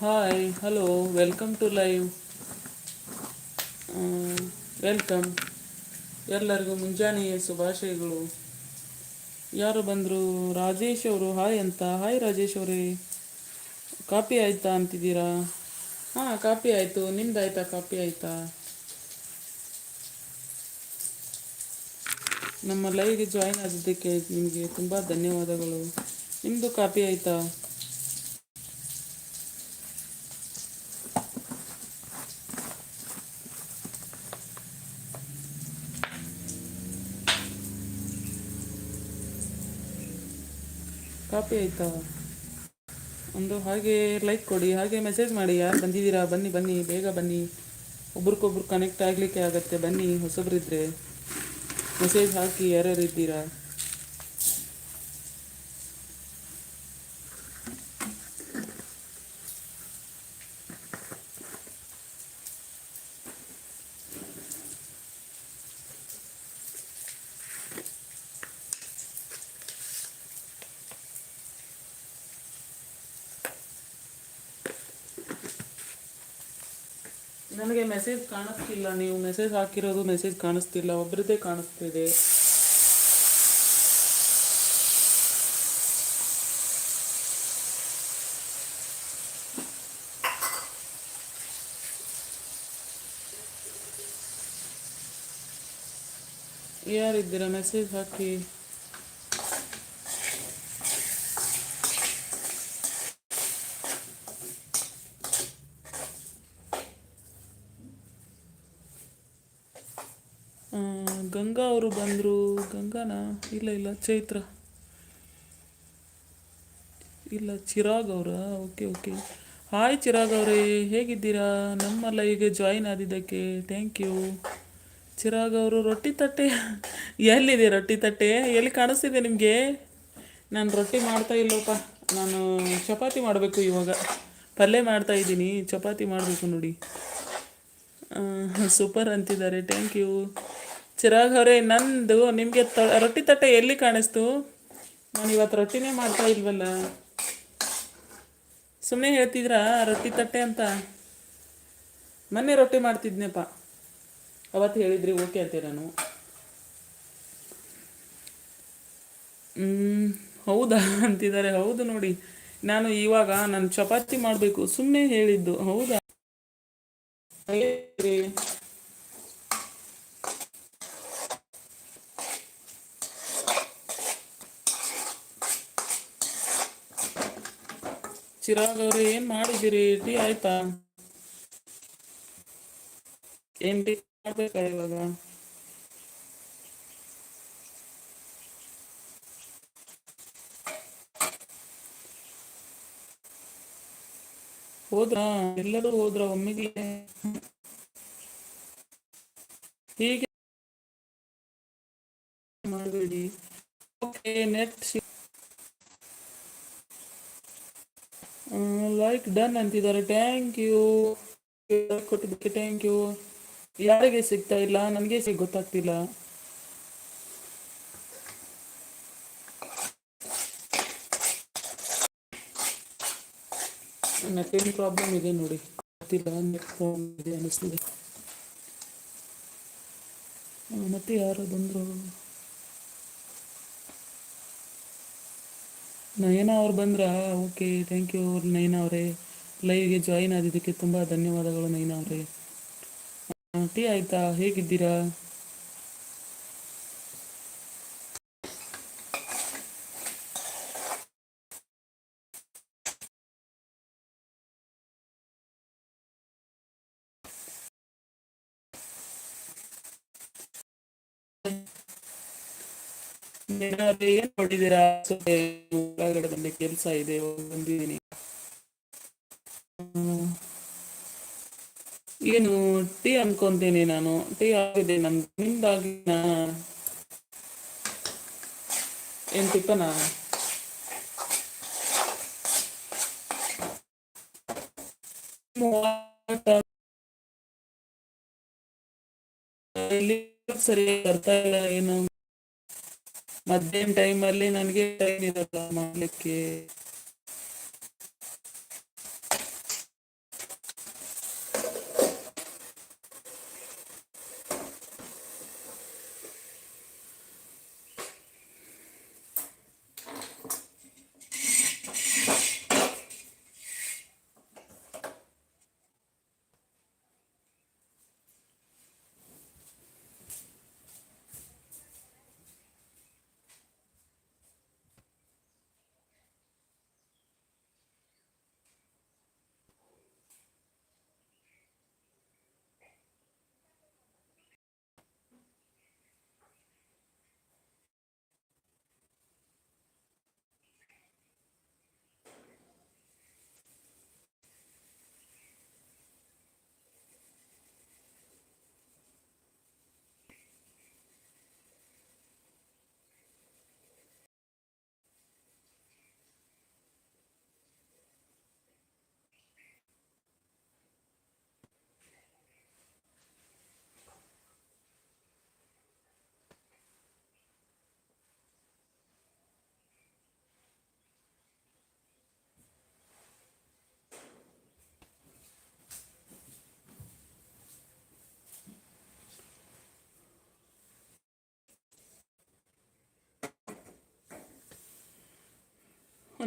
Hi hello welcome to live welcome ಎಲ್ಲರಿಗೂ ಮುಂಜಾನೆಯ ಶುಭಾಶಯಗಳು. ಯಾರು ಬಂದರು? ರಾಜೇಶ್ ಅವರು ಹಾಯ್ ಅಂತ. ಹಾಯ್ ರಾಜೇಶ್ ಅವರೇ. ಕಾಪಿ ಆಯ್ತಾ ಅಂತಿದ್ದೀರಾ? ಹಾಂ, ಕಾಪಿ ಆಯಿತು. ನಿಮ್ದು ಆಯಿತಾ ಕಾಪಿ ಆಯಿತಾ? ನಮ್ಮ ಲೈವ್ಗೆ ಜಾಯಿನ್ ಆಗಿದ್ದಕ್ಕೆ ನಿಮಗೆ ತುಂಬ ಧನ್ಯವಾದಗಳು. ನಿಮ್ಮದು ಕಾಪಿ ಆಯಿತಾ? ಕಾಪಿ ಆಯಿತಾ? ಒಂದು ಹಾಗೆ ಲೈಕ್ ಕೊಡಿ, ಹಾಗೆ ಮೆಸೇಜ್ ಮಾಡಿ. ಯಾರು ಬಂದಿದ್ದೀರಾ? ಬನ್ನಿ ಬನ್ನಿ, ಬೇಗ ಬನ್ನಿ. ಒಬ್ರಿಗೊಬ್ರು ಕನೆಕ್ಟ್ ಆಗಲಿಕ್ಕೆ ಆಗುತ್ತೆ. ಬನ್ನಿ, ಹೊಸಬ್ರಿದ್ರೆ. ಮೆಸೇಜ್ ಹಾಕಿ ಯಾರ್ಯಾರು ಇದ್ದೀರಾ ನನಗೆ ಮೆಸೇಜ್ ಕಾಣಿಸ್ತಿಲ್ಲ. ನೀವು ಮೆಸೇಜ್ ಹಾಕಿರೋದು ಮೆಸೇಜ್ ಕಾಣಿಸ್ತಿಲ್ಲ. ಒಬ್ರದ್ದೇ ಕಾಣಿಸ್ತಿದೆ. ಯಾರಿದ್ದೀರಾ? ಮೆಸೇಜ್ ಹಾಕಿ ಆ, ಗಂಗಾ ಅವರು ಬಂದರು ಗಂಗಾನಾ ಇಲ್ಲ ಇಲ್ಲ, ಚೈತ್ರ. ಇಲ್ಲ, ಚಿರಾಗ್ ಅವರಾ? Okay okay. ಹಾಯ್ ಚಿರಾಗ್ ಅವರೇ. ಹೇಗಿದ್ದೀರಾ? ನಮ್ಮ ಲೈವ್ಗೆ ಜಾಯಿನ್ ಆದಿದ್ದಕ್ಕೆ ಥ್ಯಾಂಕ್ ಯು ಚಿರಾಗ್ ಅವರು ರೊಟ್ಟಿ ತಟ್ಟೆ. ಎಲ್ಲಿದೆ ರೊಟ್ಟಿ ತಟ್ಟೆ? ಎಲ್ಲಿ ಕಾಣಿಸ್ತಿದೆ ನಿಮಗೆ? ನಾನು ರೊಟ್ಟಿ ಮಾಡ್ತಾ ಇಲ್ಲಪ್ಪ. ನಾನು ಚಪಾತಿ ಮಾಡಬೇಕು ಇವಾಗ. ಪಲ್ಯ ಮಾಡ್ತಾ ಇದ್ದೀನಿ. ಚಪಾತಿ ಮಾಡಬೇಕು ನೋಡಿ. ಸೂಪರ್ ಅಂತಿದ್ದಾರೆ. ಥ್ಯಾಂಕ್ ಯು ಚಿರಾಗ್ ಅವರೇ ನಂದು ನಿಮಗೆ ತ, ರೊಟ್ಟಿ ತಟ್ಟೆ ಎಲ್ಲಿ ಕಾಣಿಸ್ತು? ನಾನು ಇವತ್ತು ರೊಟ್ಟಿನೇ ಮಾಡ್ತಾ ಇಲ್ವಲ್ಲ. ಸುಮ್ಮನೆ ಹೇಳ್ತಿದ್ರಾ, ರೊಟ್ಟಿ ತಟ್ಟೆ ಅಂತ? ಮೊನ್ನೆ ರೊಟ್ಟಿ ಮಾಡ್ತಿದ್ನಪ್ಪ. ಅವತ್ತು ಹೇಳಿದ್ರಿ, ಓಕೆ ಅಂತೆ ನಾನು. ಹೌದಾ ಅಂತಿದ್ದಾರೆ, ಹೌದು ನೋಡಿ. ನಾನು ಇವಾಗ ನಾನು ಚಪಾತಿ ಮಾಡಬೇಕು ಸುಮ್ಮನೆ ಹೇಳಿದ್ದು, ಹೌದಾ? ಚಿರಾಗ್ ಅವ್ರೆ ಏನ್ ಮಾಡಿದಿರಿ ಟೀ ಆಯ್ತಾ? ಏನ್ ಟೀ ಮಾಡ್ಬೇಕಾ ಇವಾಗ? ಹೋದ್ರ? ಎಲ್ಲರೂ ಹೋದ್ರ ಒಮ್ಮಿಗೆ? ಹೀಗೆ ಮಾಡಬೇಡಿ. ಓಕೆ ನೆಟ್ ಲೈಕ್ ಡನ್ ಅಂತಿದ್ದಾರೆ. ಥ್ಯಾಂಕ್ ಯು ಕೊಟ್ಟಿದ್ದಕ್ಕೆ ಥ್ಯಾಂಕ್ ಯು ಯಾರಿಗೆ ಸಿಗ್ತಾ ಇಲ್ಲ? ನನಗೆ ಗೊತ್ತಾಗ್ತಿಲ್ಲ. ನೆಟ್ಟಿನ ಪ್ರಾಬ್ಲಮ್ ಇದೆ ನೋಡಿ. ಗೊತ್ತಿಲ್ಲ ನೆಟ್ ಫೋನ್ ಇದೆ ಅನ್ನಿಸ್ತಿದೆ. ಮತ್ತೆ ಯಾರು ಬಂದರು. ನಯನ ಅವ್ರು ಬಂದ್ರಾ, ಓಕೆ ಥ್ಯಾಂಕ್ ಯು ನಯನ ಅವರೇ. ಲೈವ್ಗೆ ಜಾಯಿನ್ ಆದಿದ್ದಕ್ಕೆ ತುಂಬ ಧನ್ಯವಾದಗಳು ನಯನ ಅವರೇ. ಟೀ ಆಯ್ತಾ? ಹೇಗಿದ್ದೀರಾ? ಏನಾದ್ರು ಏನ್ ಸ್ವಲ್ಪ ಒಳಗಡೆ ಕೆಲಸ ಇದೆ ಬಂದಿದ್ದೀನಿ. ಏನು, ಟೀ ಅನ್ಕೊಂತೀನಿ ನಾನು. ಟೀ ಆಗಿದೆ ನನ್ ನಿಮ್ದಾಗಿನ ಏನ್ ಇಲ್ಲಿ ಸರಿ, ಬರ್ತಾ ಇಲ್ಲ, ಏನು ಮಧ್ಯಾಹ್ನ ಟೈಮಲ್ಲಿ ನನಗೆ ಟೈಮ್ ಇರಲ್ಲ ಮಾಡಲಿಕ್ಕೆ.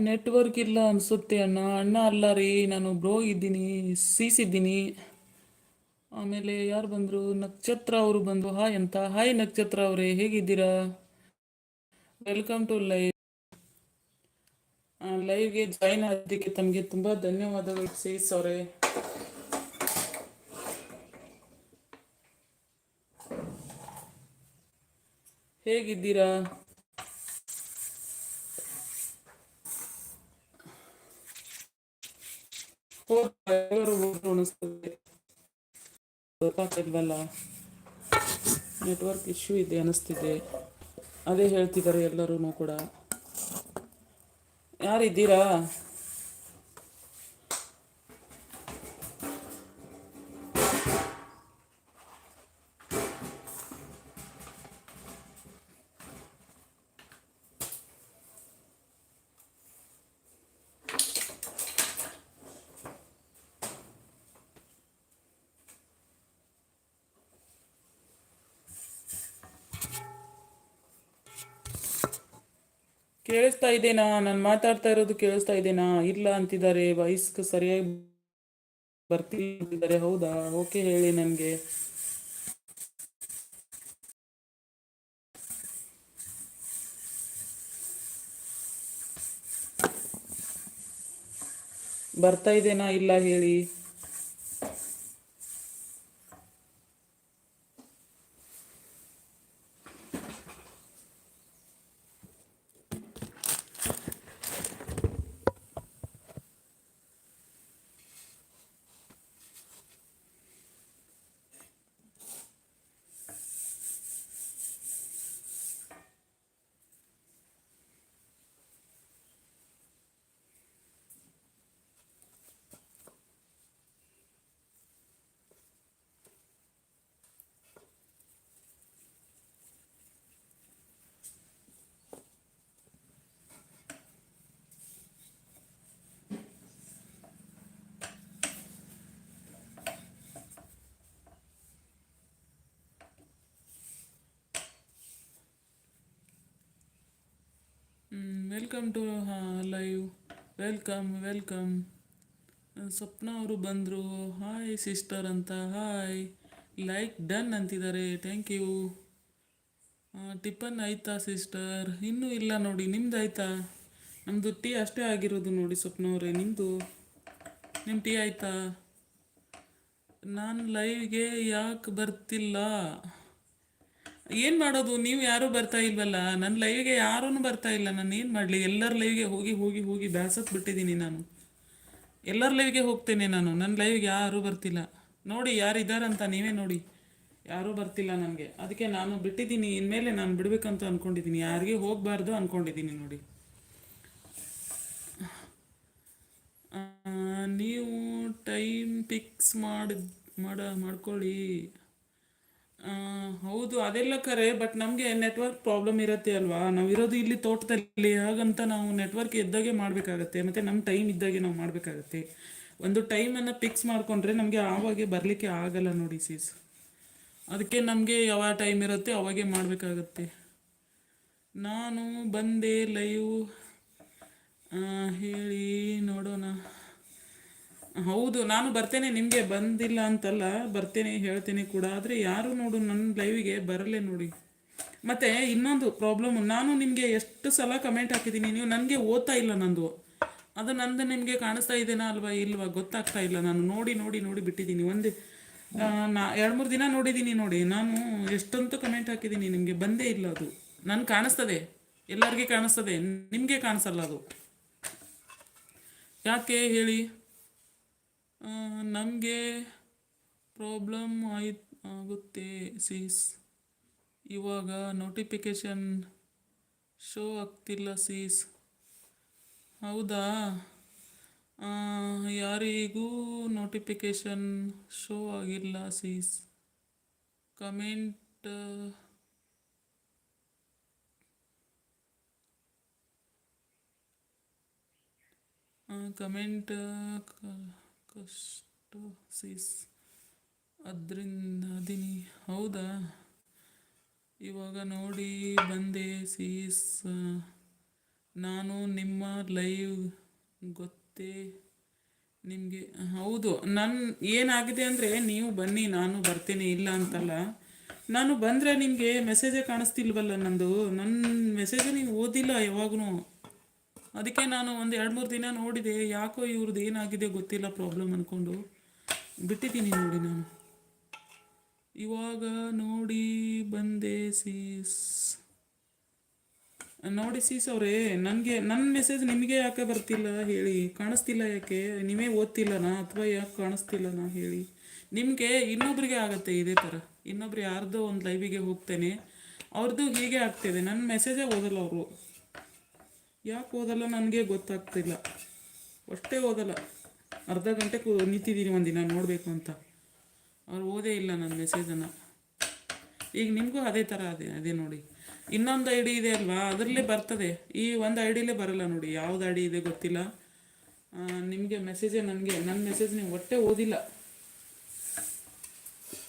ನೆಟ್ವರ್ಕ್ ಇಲ್ಲ ಅನ್ಸುತ್ತೆ ಅಣ್ಣ. ಅಣ್ಣ ಅಲ್ಲ ರೀ, ನಾನು ಬ್ರೋ ಇದ್ದೀನಿ ಸೀಸಿದ್ದೀನಿ ಆಮೇಲೆ ಯಾರು ಬಂದರು? ನಕ್ಷತ್ರ ಅವರು ಬಂದು ಹಾಯ್ ಅಂತ. ಹಾಯ್ ನಕ್ಷತ್ರ ಅವರೇ, ಹೇಗಿದ್ದೀರಾ? ವೆಲ್ಕಮ್ ಟು ಲೈವ್ ಲೈವ್ಗೆ ಜಾಯಿನ್ ಆಗೋದಕ್ಕೆ ತಮಗೆ ತುಂಬ ಧನ್ಯವಾದಗಳು ಸೀಸ್ ಅವರೇ. ಹೇಗಿದ್ದೀರಾ? ನೆಟ್ವರ್ಕ್ ಇಶ್ಯೂ ಇದೆ ಅನಿಸ್ತಿದೆ ಅದೇ ಹೇಳ್ತಿದ್ದಾರೆ ಎಲ್ಲರೂ ಕೂಡ. ಯಾರಿದ್ದೀರಾ? ಕೇಳಿಸ್ತಾ ಇದೇನಾ ನಾನು ಮಾತಾಡ್ತಾ ಇರೋದು ಕೇಳಿಸ್ತಾ ಇದ್ದೇನಾ? ಇಲ್ಲ ಅಂತಿದ್ದಾರೆ ವಾಯ್ಸ್ ಸರಿಯಾಗಿ ಬರ್ತಿದ್ದಾರೆ ಹೌದಾ? ಓಕೆ ಹೇಳಿ ನನಗೆ. ಬರ್ತಾ ಇದ್ದೇನಾ? ಇಲ್ಲ ಹೇಳಿ. Welcome to live welcome welcome Swapna ಅವರು ಬಂದರು. ಹಾಯ್ ಸಿಸ್ಟರ್ ಅಂತ. ಹಾಯ್ ಲೈಕ್ ಡನ್ ಅಂತಿದ್ದಾರೆ. ಥ್ಯಾಂಕ್ ಯು ಟಿಫನ್ ಆಯ್ತಾ ಸಿಸ್ಟರ್ ಇನ್ನೂ ಇಲ್ಲ ನೋಡಿ. ನಿಮ್ದು ಆಯ್ತಾ? ನಮ್ಮದು ಟೀ ಅಷ್ಟೇ ಆಗಿರೋದು ನೋಡಿ ಸ್ವಪ್ನ ಅವರೇ. ನಿಮ್ಮದು ನಿಮ್ಮ ಟೀ ಆಯ್ತಾ? ನಾನು ಲೈವ್ಗೆ ಯಾಕೆ ಬರ್ತಿಲ್ಲ? ಏನು ಮಾಡೋದು? ನೀವು ಯಾರೂ ಬರ್ತಾ ಇಲ್ವಲ್ಲ? ನನ್ನ ಲೈವ್ಗೆ ಯಾರೂ ಬರ್ತಾ ಇಲ್ಲ. ನಾನು ಏನು ಮಾಡಲಿ? ಎಲ್ಲರ ಲೈವ್ಗೆ ಹೋಗಿ ಹೋಗಿ ಹೋಗಿ ಬ್ಯಾಸತ್ ಬಿಟ್ಟಿದ್ದೀನಿ ನಾನು. ಎಲ್ಲರ ಲೈವ್ಗೆ ಹೋಗ್ತೇನೆ ನಾನು. ನನ್ನ ಲೈವ್ಗೆ ಯಾರೂ ಬರ್ತಿಲ್ಲ. ನೋಡಿ ಯಾರು ಇದ್ದಾರಂತ ನೀವೇ ನೋಡಿ. ಯಾರೂ ಬರ್ತಿಲ್ಲ ನನಗೆ. ಅದಕ್ಕೆ ನಾನು ಬಿಟ್ಟಿದ್ದೀನಿ ಇನ್ಮೇಲೆ ನಾನು ಬಿಡಬೇಕಂತ ಅಂದ್ಕೊಂಡಿದ್ದೀನಿ ಯಾರಿಗೆ ಹೋಗಬಾರ್ದು ಅಂದ್ಕೊಂಡಿದ್ದೀನಿ ನೋಡಿ. ನೀವು ಟೈಮ್ ಫಿಕ್ಸ್ ಮಾಡಿ, ಮಾಡ, ಮಾಡ್ಕೊಳ್ಳಿ. ಹೌದು, ಅದೆಲ್ಲ ಕರೆ ಬಟ್ ನಮಗೆ ನೆಟ್ವರ್ಕ್ ಪ್ರಾಬ್ಲಮ್ ಇರುತ್ತೆ ಅಲ್ವಾ? ನಾವಿರೋದು ಇಲ್ಲಿ ತೋಟದಲ್ಲಿ, ಹಾಗಂತ ನಾವು ನೆಟ್ವರ್ಕ್ ಇದ್ದಾಗೆ ಮಾಡಬೇಕಾಗತ್ತೆ, ಮತ್ತು ನಮ್ಮ ಟೈಮ್ ಇದ್ದಾಗೆ ನಾವು ಮಾಡಬೇಕಾಗತ್ತೆ. ಒಂದು ಟೈಮನ್ನು ಫಿಕ್ಸ್ ಮಾಡಿಕೊಂಡ್ರೆ ನಮಗೆ ಆವಾಗೆ ಬರಲಿಕ್ಕೆ ಆಗಲ್ಲ ನೋಡಿ ಸೀಸ್ ಅದಕ್ಕೆ ನಮಗೆ ಯಾವ ಟೈಮ್ ಇರುತ್ತೆ ಅವಾಗೆ ಮಾಡಬೇಕಾಗತ್ತೆ. ನಾನು ಬಂದೆ ಲೈವ್ ಹೇಳಿ ನೋಡೋಣ. ಹೌದು, ನಾನು ಬರ್ತೇನೆ, ನಿಮಗೆ ಬಂದಿಲ್ಲ ಅಂತಲ್ಲ, ಬರ್ತೇನೆ, ಹೇಳ್ತೇನೆ ಕೂಡ. ಆದರೆ ಯಾರು ನೋಡು ನನ್ನ ಲೈವಿಗೆ ಬರಲೇ ನೋಡಿ. ಮತ್ತೆ ಇನ್ನೊಂದು ಪ್ರಾಬ್ಲಮ್ ನಾನು ನಿಮಗೆ ಎಷ್ಟು ಸಲ ಕಮೆಂಟ್ ಹಾಕಿದ್ದೀನಿ, ನೀವು ನನಗೆ ಓದ್ತಾ ಇಲ್ಲ ನಂದು. ಅದು ನಂದು ನಿಮಗೆ ಕಾಣಿಸ್ತಾ ಇದೆನಾ ಅಲ್ವಾ, ಇಲ್ವಾ, ಗೊತ್ತಾಗ್ತಾ ಇಲ್ಲ ನಾನು. ನೋಡಿ ನೋಡಿ ನೋಡಿ ಬಿಟ್ಟಿದ್ದೀನಿ. ಒಂದು ನಾ, ಎರಡು, ಮೂರು ದಿನ ನೋಡಿದ್ದೀನಿ ನೋಡಿ. ನಾನು ಎಷ್ಟಂತೂ ಕಮೆಂಟ್ ಹಾಕಿದ್ದೀನಿ, ನಿಮಗೆ ಬಂದೇ ಇಲ್ಲ ಅದು. ನನ್ಗೆ ಕಾಣಿಸ್ತದೆ, ಎಲ್ಲರಿಗೆ ಕಾಣಿಸ್ತದೆ, ನಿಮಗೆ ಕಾಣಿಸಲ್ಲ ಅದು. ಯಾಕೆ ಹೇಳಿ? ನಮಗೆ ಪ್ರಾಬ್ಲಮ್ ಆಯ್ತು, ಆಗುತ್ತೆ ಸೀಸ್ ಇವಾಗ ನೋಟಿಫಿಕೇಶನ್ ಶೋ ಆಗ್ತಿಲ್ಲ ಸೀಸ್ ಹೌದಾ? ಯಾರಿಗೂ ನೋಟಿಫಿಕೇಶನ್ ಶೋ ಆಗಿಲ್ಲ ಸೀಸ್ ಕಮೆಂಟ್ ಕಮೆಂಟ್ ಕಷ್ಟ ಸೀಸ್ ಅದರಿಂದ ಅದೀನಿ ಹೌದಾ? ಇವಾಗ ನೋಡಿ ಬಂದೆ ಸೀಸ್. ನಾನು ನಿಮ್ಮ ಲೈವ್ ಗೊತ್ತೇ? ನಿಮಗೆ ಹೌದು. ನನ್ನ ಏನಾಗಿದೆ ಅಂದರೆ ನೀವು ಬನ್ನಿ, ನಾನು ಬರ್ತೀನಿ, ಇಲ್ಲ ಅಂತಲ್ಲ. ನಾನು ಬಂದರೆ ನಿಮಗೆ ಮೆಸೇಜೇ ಕಾಣಿಸ್ತಿಲ್ವಲ್ಲ ನಂದು? ನನ್ನ ಮೆಸೇಜೇ ನೀವು ಓದಿಲ್ಲ ಯಾವಾಗೂ ಅದಕ್ಕೆ ನಾನು ಒಂದು ಎರಡು ಮೂರು ದಿನ ನೋಡಿದೆ, ಯಾಕೋ ಇವ್ರದ್ದು ಏನಾಗಿದೆ ಗೊತ್ತಿಲ್ಲ ಪ್ರಾಬ್ಲಮ್ ಅಂದ್ಕೊಂಡು ಬಿಟ್ಟಿದ್ದೀನಿ ನೋಡಿ ನಾನು. ಇವಾಗ ನೋಡಿ ಬಂದೆ ಸೀಸ್ ನೋಡಿ ಸೀಸ್ ಅವರೇ, ನನಗೆ ನನ್ನ ಮೆಸೇಜ್ ನಿಮಗೆ ಯಾಕೆ ಬರ್ತಿಲ್ಲ ಹೇಳಿ. ಕಾಣಿಸ್ತಿಲ್ಲ ಯಾಕೆ? ನೀವೇ ಓದ್ತಿಲ್ಲನಾ ಅಥವಾ ಯಾಕೆ ಕಾಣಿಸ್ತಿಲ್ಲನಾ ಹೇಳಿ. ನಿಮಗೆ ಇನ್ನೊಬ್ರಿಗೆ ಆಗತ್ತೆ ಇದೇ ಥರ ಇನ್ನೊಬ್ರು ಯಾರ್ದೋ ಒಂದು ಲೈವಿಗೆ ಹೋಗ್ತೇನೆ. ಅವ್ರದ್ದು ಹೀಗೆ ಆಗ್ತಿದೆ ನನ್ನ ಮೆಸೇಜೇ ಓದಲ್ಲ ಅವರು. ಯಾಕೆ ಓದಲ್ಲ ನನಗೆ ಗೊತ್ತಾಗ್ತಿಲ್ಲ. ಅಷ್ಟೇ ಓದಲ್ಲ. ಅರ್ಧ ಗಂಟೆ ಕೂ, ನಿಂತಿದ್ದೀನಿ ಒಂದಿನ ನೋಡಬೇಕು ಅಂತ. ಅವ್ರು ಓದೇ ಇಲ್ಲ ನನ್ನ ಮೆಸೇಜನ್ನು ಈಗ ನಿಮಗೂ ಅದೇ ಥರ ಅದೇ ಅದೇ ನೋಡಿ. ಇನ್ನೊಂದು ಐ ಡಿ ಇದೆ ಅಲ್ವಾ? ಅದರಲ್ಲೇ ಬರ್ತದೆ. ಈ ಒಂದು ಐ ಡಿಲೇ ಬರಲ್ಲ ನೋಡಿ. ಯಾವ್ದು ಐ ಡಿ ಇದೆ ಗೊತ್ತಿಲ್ಲ. ನಿಮಗೆ ಮೆಸೇಜೇ ನನಗೆ ನನ್ನ ಮೆಸೇಜ್ ನೀವು ಒಟ್ಟೆ ಓದಿಲ್ಲ.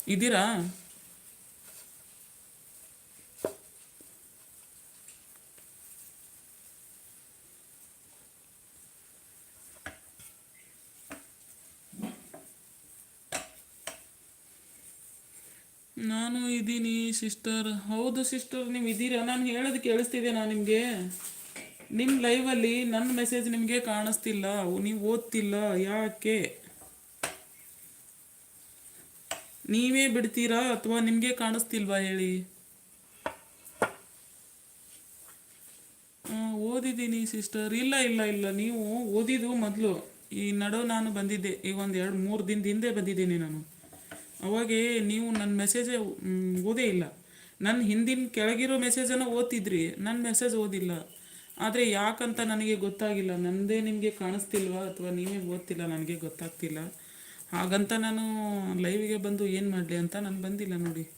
ಇದ್ದೀರಾ ನಾನು ಇದ್ದೀನಿ ಸಿಸ್ಟರ್ ಹೌದು ಸಿಸ್ಟರ್ ನೀವು ಇದ್ದೀರಾ? ನಾನು ಹೇಳೋದು ಕೇಳಿಸ್ತಿದೆನಾ ನಿಮಗೆ? ನಿಮ್ಮ ಲೈವಲ್ಲಿ ನನ್ನ ಮೆಸೇಜ್ ನಿಮಗೆ ಕಾಣಿಸ್ತಿಲ್ಲ. ನೀವು ಓದ್ತಿಲ್ಲ. ಯಾಕೆ? ನೀವೇ ಬಿಡ್ತೀರಾ ಅಥವಾ ನಿಮಗೆ ಕಾಣಿಸ್ತಿಲ್ವಾ ಹೇಳಿ? ಓದಿದ್ದೀನಿ ಸಿಸ್ಟರ್ ಇಲ್ಲ ಇಲ್ಲ ಇಲ್ಲ. ನೀವು ಓದಿದ್ದು ಮೊದಲು. ಈ ನಡು ನಾನು ಬಂದಿದ್ದೆ. ಈಗ ಒಂದು ಎರಡು, ಮೂರು ದಿನದ ಹಿಂದೆ ಬಂದಿದ್ದೀನಿ ನಾನು. ಅವಾಗೆ ನೀವು ನನ್ನ ಮೆಸೇಜೇ ಓದೇ ಇಲ್ಲ. ನನ್ನ ಹಿಂದಿನ ಕೆಳಗಿರೋ ಮೆಸೇಜನ್ನು ಓದ್ತಿದ್ರಿ ನನ್ನ ಮೆಸೇಜ್ ಓದಿಲ್ಲ. ಆದರೆ ಯಾಕಂತ ನನಗೆ ಗೊತ್ತಾಗಿಲ್ಲ. ನನ್ನದೇ ನಿಮಗೆ ಕಾಣಿಸ್ತಿಲ್ವಾ? ಅಥವಾ ನೀವೇ ಓದ್ತಿಲ್ಲ, ನನಗೆ ಗೊತ್ತಾಗ್ತಿಲ್ಲ. ಹಾಗಂತ ನಾನು ಲೈವಿಗೆ ಬಂದು ಏನು ಮಾಡಲಿ ಅಂತ ನಾನು ಬಂದಿಲ್ಲ ನೋಡಿ.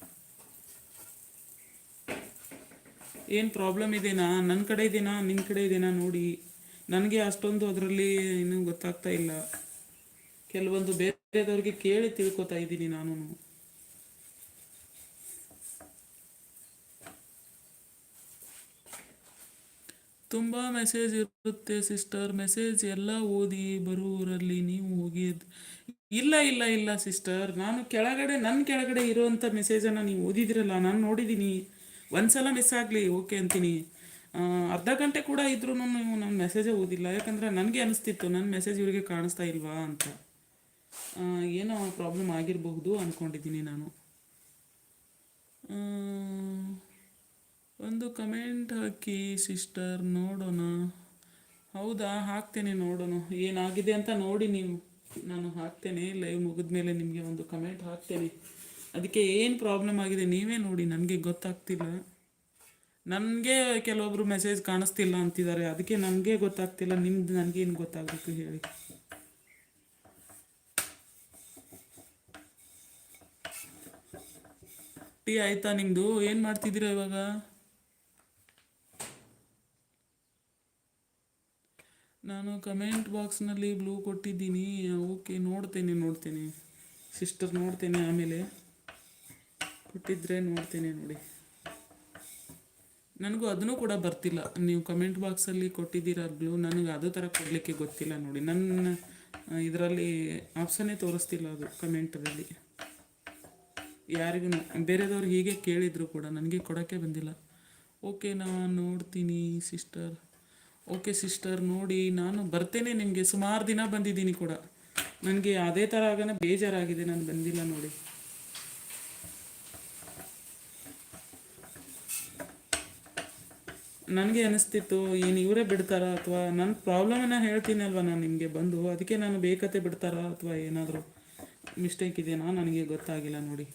ಏನು ಪ್ರಾಬ್ಲಮ್ ಇದೆಯಾ ನನ್ನ ಕಡೆ ಇದೇನಾ? ನಿಮ್ಮ ಕಡೆ ಇದೇನಾ? ನೋಡಿ. ನನಗೆ ಅಷ್ಟೊಂದು ಅದರಲ್ಲಿ ಇನ್ನೂ ಗೊತ್ತಾಗ್ತಾ ಇಲ್ಲ. ಕೆಲವೊಂದು ಬೇರೆದವ್ರಿಗೆ ಕೇಳಿ ತಿಳ್ಕೊತಾ ಇದ್ದೀನಿ ನಾನು. ತುಂಬ ಮೆಸೇಜ್ ಇರುತ್ತೆ ಸಿಸ್ಟರ್ ಮೆಸೇಜ್ ಎಲ್ಲ ಓದಿ ಬರುವರಲ್ಲಿ ನೀವು ಹೋಗಿ ಇಲ್ಲ ಇಲ್ಲ ಇಲ್ಲ ಸಿಸ್ಟರ್ ನಾನು ಕೆಳಗಡೆ ನನ್ನ ಕೆಳಗಡೆ ಇರೋವಂಥ ಮೆಸೇಜನ್ನು ನೀವು ಓದಿದಿರಲ್ಲ, ನಾನು ನೋಡಿದ್ದೀನಿ ಒಂದ್ಸಲ ಮಿಸ್ ಆಗಲಿ ಓಕೆ ಅಂತೀನಿ. ಅರ್ಧ ಗಂಟೆ ಕೂಡ ಇದ್ರೂ ನೀವು ನನ್ನ ಮೆಸೇಜೇ ಓದಿಲ್ಲ. ಯಾಕಂದರೆ ನನಗೆ ಅನಿಸ್ತಿತ್ತು ನನ್ನ ಮೆಸೇಜ್ ಇವರಿಗೆ ಕಾಣಿಸ್ತಾ ಇಲ್ವಾ ಅಂತ. ಏನೋ ಪ್ರಾಬ್ಲಮ್ ಆಗಿರಬಹುದು ಅಂದ್ಕೊಂಡಿದ್ದೀನಿ ನಾನು. ಒಂದು ಕಮೆಂಟ್ ಹಾಕಿ ಸಿಸ್ಟರ್ ನೋಡೋಣ. ಹೌದಾ, ಹಾಕ್ತೇನೆ ನೋಡೋಣ. ಏನಾಗಿದೆ ಅಂತ ನೋಡಿ ನೀವು. ನಾನು ಹಾಕ್ತೇನೆ ಲೈವ್ ಮುಗಿದ ಮೇಲೆ ನಿಮಗೆ ಒಂದು ಕಮೆಂಟ್ ಹಾಕ್ತೇನೆ. ಅದಕ್ಕೆ ಏನು ಪ್ರಾಬ್ಲಮ್ ಆಗಿದೆ ನೀವೇ ನೋಡಿ, ನನಗೆ ಗೊತ್ತಾಗ್ತಿಲ್ಲ. ನನಗೆ ಕೆಲವೊಬ್ರು ಮೆಸೇಜ್ ಕಾಣಿಸ್ತಿಲ್ಲ ಅಂತಿದ್ದಾರೆ. ಅದಕ್ಕೆ ನನಗೆ ಗೊತ್ತಾಗ್ತಿಲ್ಲ, ನಿಮ್ದು ನನಗೇನು ಗೊತ್ತಾಗಬೇಕು ಹೇಳಿ. ಟೀ ಆಯ್ತಾ ನಿಮ್ದು ಏನು ಮಾಡ್ತಿದ್ದೀರಾ ಇವಾಗ? ನಾನು ಕಮೆಂಟ್ ಬಾಕ್ಸ್ನಲ್ಲಿ ಬ್ಲೂ ಕೊಟ್ಟಿದ್ದೀನಿ. ಓಕೆ, ನೋಡ್ತೇನೆ ನೋಡ್ತೇನೆ. ಸಿಸ್ಟರ್ ನೋಡ್ತೇನೆ ಆಮೇಲೆ. ಕೊಟ್ಟಿದ್ರೆ ನೋಡ್ತೇನೆ ನೋಡಿ. ನನಗೂ ಅದನ್ನು ಕೂಡ ಬರ್ತಿಲ್ಲ. ನೀವು ಕಮೆಂಟ್ ಬಾಕ್ಸಲ್ಲಿ ಕೊಟ್ಟಿದ್ದೀರ ಬ್ಲೂ ನನಗೆ ಅದು ಥರ ಕೊಡಲಿಕ್ಕೆ ಗೊತ್ತಿಲ್ಲ ನೋಡಿ. ನನ್ನ, ಇದರಲ್ಲಿ ಆಪ್ಷನ್ನೇ ತೋರಿಸ್ತಿಲ್ಲ ಅದು ಕಮೆಂಟಲ್ಲಿ ಯಾರಿಗೂ ಬೇರೆದವ್ರು ಹೀಗೆ ಕೇಳಿದ್ರು ಕೂಡ, ನನಗೆ ಕೊಡೋಕ್ಕೆ ಬಂದಿಲ್ಲ. ಓಕೆ, ನಾನು ನೋಡ್ತೀನಿ ಸಿಸ್ಟರ್ ಓಕೆ ಸಿಸ್ಟರ್ ನೋಡಿ, ನಾನು ಬರ್ತೇನೆ ನಿಮಗೆ. ಸುಮಾರು ದಿನ ಬಂದಿದ್ದೀನಿ ಕೂಡ. ನನಗೆ ಅದೇ ಥರ ಆಗನ ಬೇಜಾರಾಗಿದೆ, ನಾನು ಬಂದಿಲ್ಲ ನೋಡಿ. ನನಗೆ ಅನಿಸ್ತಿತ್ತು, ಏನು ಇವರೇ ಬಿಡ್ತಾರಾ ಅಥವಾ ನನ್ನ ಪ್ರಾಬ್ಲಮನ್ನು ಹೇಳ್ತೀನಿ ಅಲ್ವಾ ನಾನು ನಿಮಗೆ ಬಂದು? ಅದಕ್ಕೆ ನಾನು ಬೇಕತೆ ಬಿಡ್ತಾರಾ ಅಥವಾ ಏನಾದರೂ ಮಿಸ್ಟೇಕ್ ಇದೆಯಾ? ನನಗೆ ಗೊತ್ತಾಗಿಲ್ಲ ನೋಡಿ.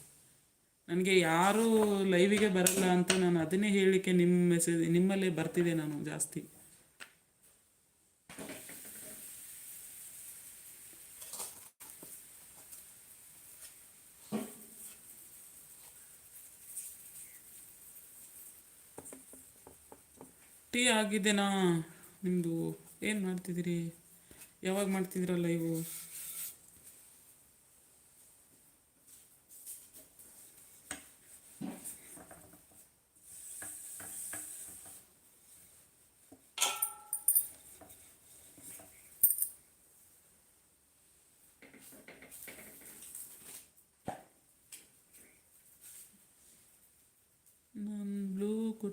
ನನಗೆ ಯಾರೂ ಲೈವಿಗೆ ಬರಲ್ಲ ಅಂತ ನಾನು ಅದನ್ನೇ ಹೇಳಲಿಕ್ಕೆ ನಿಮ್ಮ ಮೆಸೇಜ್ ನಿಮ್ಮಲ್ಲೇ ಬರ್ತಿದೆ ನಾನು ಜಾಸ್ತಿ. ಟೀ ಆಗಿದೆನಾ? ನಿಮ್ಮದು ಏನು ಮಾಡ್ತಿದ್ದೀರಿ? ಯಾವಾಗ ಮಾಡ್ತಿದ್ದೀರಾ ಲೈವು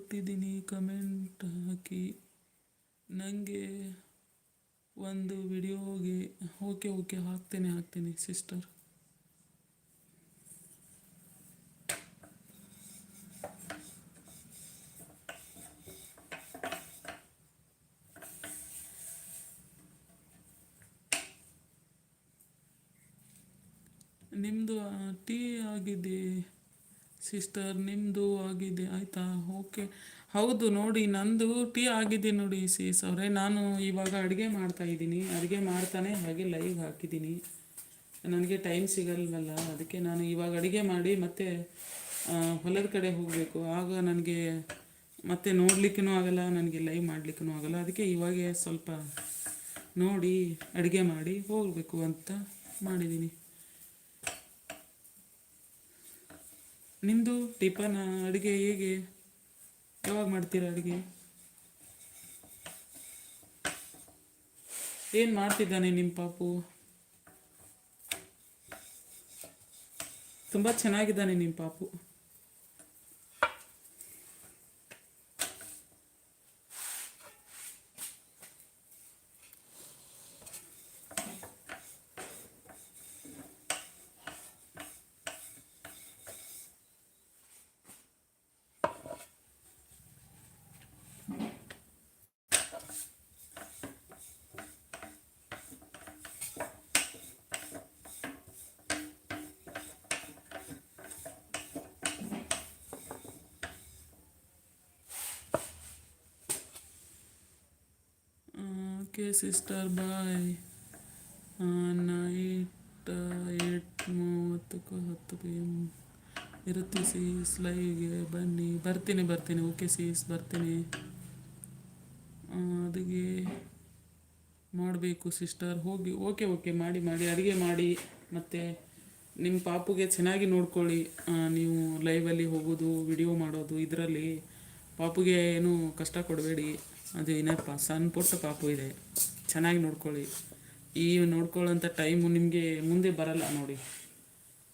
ಕೊಟ್ಟಿದ್ದೀನಿ ಕಮೆಂಟ್ ಹಾಕಿ. ನನಗೆ ಒಂದು ವಿಡಿಯೋಗೆ ಓಕೆ ಓಕೆ ಹಾಕ್ತೇನೆ ಹಾಕ್ತೇನೆ ಸಿಸ್ಟರ್ ನಿಮ್ಮದು ಟೀ ಆಗಿದೆ ಸಿಸ್ಟರ್ ನಿಮ್ಮದು ಆಗಿದೆ ಆಯಿತಾ ಓಕೆ. ಹೌದು ನೋಡಿ, ನಂದು ಟೀ ಆಗಿದೆ ನೋಡಿ ಸೀಸ್ ಅವರೇ. ನಾನು ಇವಾಗ ಅಡುಗೆ ಮಾಡ್ತಾ ಇದ್ದೀನಿ. ಅಡುಗೆ ಮಾಡ್ತಾನೆ ಹಾಗೆ ಲೈವ್ ಹಾಕಿದ್ದೀನಿ. ನನಗೆ ಟೈಮ್ ಸಿಗಲ್ವಲ್ಲ, ಅದಕ್ಕೆ ನಾನು ಇವಾಗ ಅಡುಗೆ ಮಾಡಿ ಮತ್ತೆ ಹೊಲದ ಕಡೆ ಹೋಗಬೇಕು. ಆಗ ನನಗೆ ಮತ್ತೆ ನೋಡ್ಲಿಕ್ಕೂ ಆಗಲ್ಲ, ನನಗೆ ಲೈವ್ ಮಾಡ್ಲಿಕ್ಕೂ ಆಗಲ್ಲ. ಅದಕ್ಕೆ ಇವಾಗೆ ಸ್ವಲ್ಪ ನೋಡಿ ಅಡುಗೆ ಮಾಡಿ ಹೋಗಬೇಕು ಅಂತ ಮಾಡಿದ್ದೀನಿ. ನಿಮ್ಮದು ಟಿಫನ್, ಅಡುಗೆ ಹೇಗೆ? ಯಾವಾಗ ಮಾಡ್ತೀರಾ ಅಡುಗೆ? ಏನು ಮಾಡ್ತಿದ್ದಾನೆ ನಿಮ್ಮ ಪಾಪು? ತುಂಬಾ ಚೆನ್ನಾಗಿದ್ದಾನೆ ನಿಮ್ಮ ಪಾಪು. Okay sister, bye. Night eight ಮೂವತ್ತಕ್ಕೂ ಹತ್ತು ಪಿ ಎಂ ಇರುತ್ತೆ ಸೀಸ್ ಲೈವ್ಗೆ ಬನ್ನಿ. ಬರ್ತೀನಿ ಬರ್ತೀನಿ. ಓಕೆ ಸೀಸ್ ಬರ್ತೀನಿ. ಅದಿಗೆ ಮಾಡಬೇಕು ಸಿಸ್ಟರ್. ಹೋಗಿ, ಓಕೆ ಓಕೆ. ಮಾಡಿ ಮಾಡಿ. ಅಡುಗೆ ಮಾಡಿ. ಮತ್ತು ನಿಮ್ಮ ಪಾಪುಗೆ ಚೆನ್ನಾಗಿ ನೋಡ್ಕೊಳ್ಳಿ. ನೀವು ಲೈವಲ್ಲಿ ಹೋಗೋದು ವಿಡಿಯೋ ಮಾಡೋದು, ಇದರಲ್ಲಿ. ಪಾಪುಗೆ ಏನು ಕಷ್ಟ ಕೊಡಬೇಡಿ. ಅದು ಏನಪ್ಪ, ಸಣ್ಣ ಪುಟ್ಟ ಪಾಪು ಇದೆ. ಚೆನ್ನಾಗಿ ನೋಡ್ಕೊಳ್ಳಿ. ಈ ನೋಡ್ಕೊಳ್ಳೋಂಥ ಟೈಮು ನಿಮಗೆ ಮುಂದೆ ಬರಲ್ಲ ನೋಡಿ.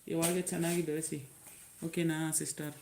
ಇವಾಗೆ ಚೆನ್ನಾಗಿ ಬೆಳೆಸಿ. ಓಕೆನಾ, ಸಿಸ್ಟರ್?